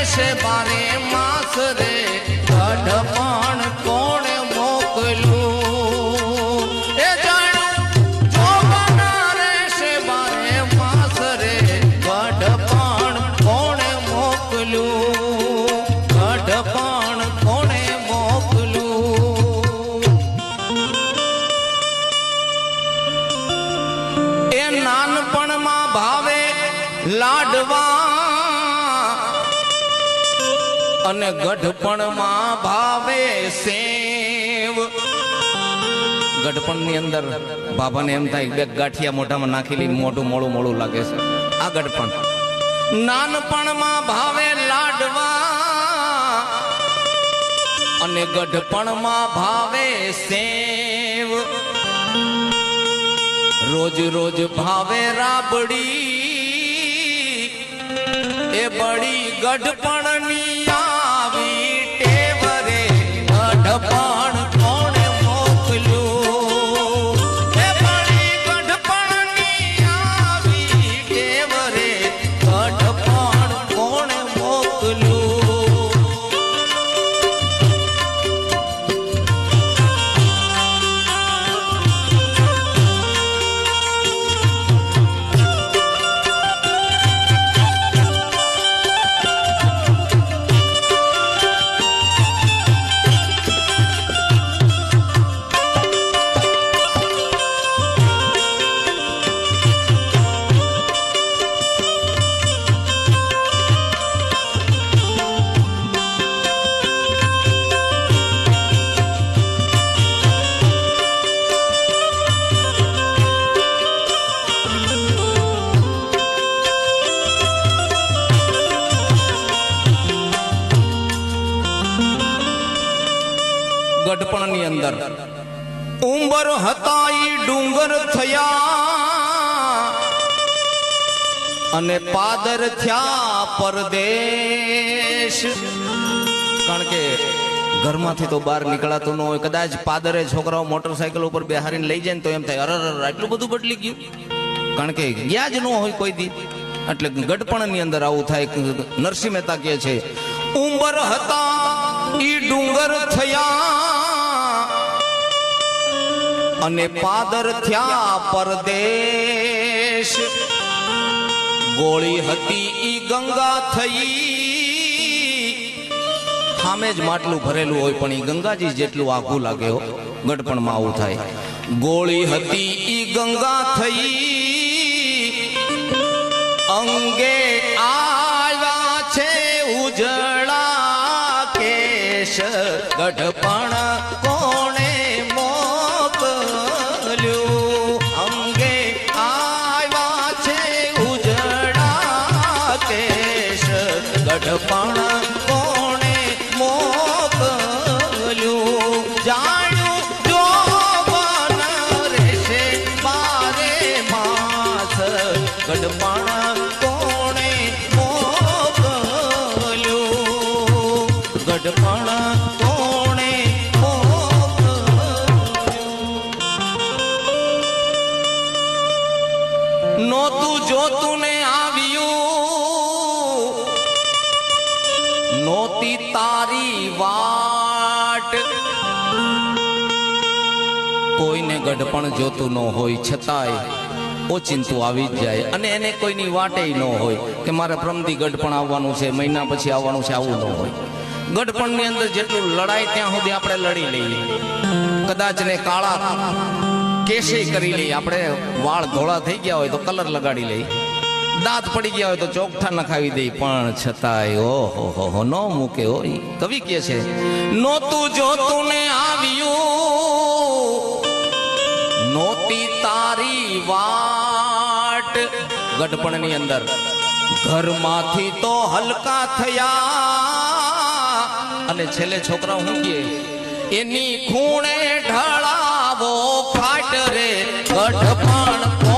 રહેશે બારે માસ રે અઢપણ કોણે મોકલું એ જાણું જોવાના રહેશે બારે માસ રે અઢપણ કોણે મોકલું અઢપણ પણ કોણે મોકલું એ નાનપણમાં ભાવે લાડવા અને ગઢપણમાં ભાવે સેવ. ગઢપણની અંદર બાબાને એમ થાય, બે ગાંઠિયા મોઢામાં નાખી લઈને મોઢું મોડું મોળું લાગે છે. આ ગઢપણ. નાનપણમાં ભાવે લાડવા અને ગઢપણમાં ભાવે સેવ. રોજ રોજ ભાવે રાબડી. એ બળી ગઢપણની ગઢપણની અંદર. ઉંબર હતા ઈ ડુંગર થયા અને પાદર થયા પરદેશ. કારણ કે ઘરમાંથી તો બહાર નીકળાતું ન હોય કદાચ પાદરે છોકરાઓ મોટરસાયકલ ઉપર બેહારીને લઈ જાય ને તો એમ થાય અર અરર, આટલું બધું બદલી ગયું. કારણ કે ગયા જ ન હોય કોઈ દી. એટલે ગઢપણની અંદર આવું થાય નરસિંહ મહેતા કહે છે ઉંબર હતા ઈ ડુંગર થયા અને પાદર થયા પરદેશ. ગોળી હતી ઈ ગંગા થઈ. સામે જ માટલું ભરેલું હોય પણ ઈ ગંગાજી જેટલું આઘું લાગે હો, ગઢપણમાં આવું થાય. ગોળી હતી ઈ ગંગા થઈ. અંગે આવ્યા છે ઉજળા કેશ. ગઢપણ ગઢપણ કોણે નોતું જોતું ને આવ્યું. નોતી તારી વાટ. કોઈને ગઢપણ જોતું ન હોય, છતાંય ઓચિંતું આવી જ જાય. અને એને કોઈની વાટે ન હોય કે મારે પ્રમદી ગઢપણ આવવાનું છે, મહિના પછી આવવાનું છે, આવું ન હોય. ગઢપણની અંદર જેટલું લડાય ત્યાં સુધી આપણે લડી લઈએ. કદાચ ને કાળા કેસે કરી લઈએ. આપણે વાળ ધોળા થઈ ગયા હોય તો કલર લગાડી લઈએ. દાંત પડી ગયા હોય તો ચોકઠા નખાવી દઈ પણ છતાંય, ઓહો, હો હો, ન મૂકે હોય કવિ કે છે, નોતું જોતું ને આવ્યું. નોતી તારી વાટ. ગઢપણની અંદર. ઘરમાંથી તો હલકા થયા. અને છેલ્લે છોકરા હું કે એની ખૂણે ઢળાવો ફાટ રે ગઢપણ કોણે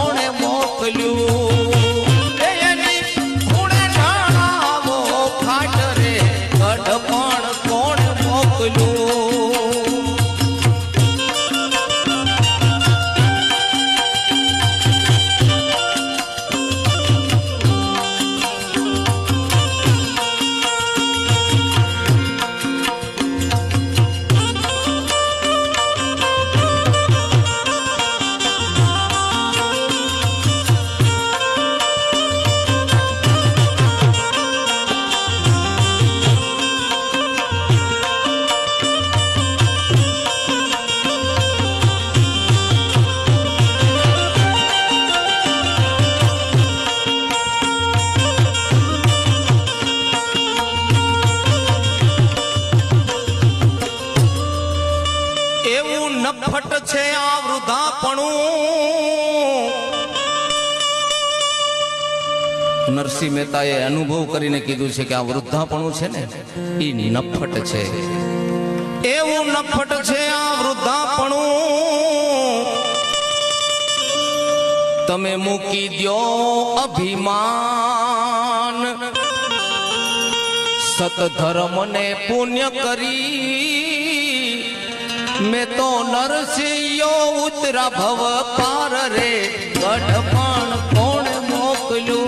એવું છે આ વૃદ્ધાપણું નરસિંહ મહેતાએ અનુભવ કરીને કીધું છે કે આ વૃદ્ધાપણું છે ને એ નફટ છે. એવું નફટ છે આ વૃદ્ધાપણું તમે મૂકી દ્યો અભિમાન. સતધર્મને પુણ્ય કરી મેં તો નરસિંહો ઉતરા ભવ પાર રે ગઢપણ કોણ મોકલ્યું?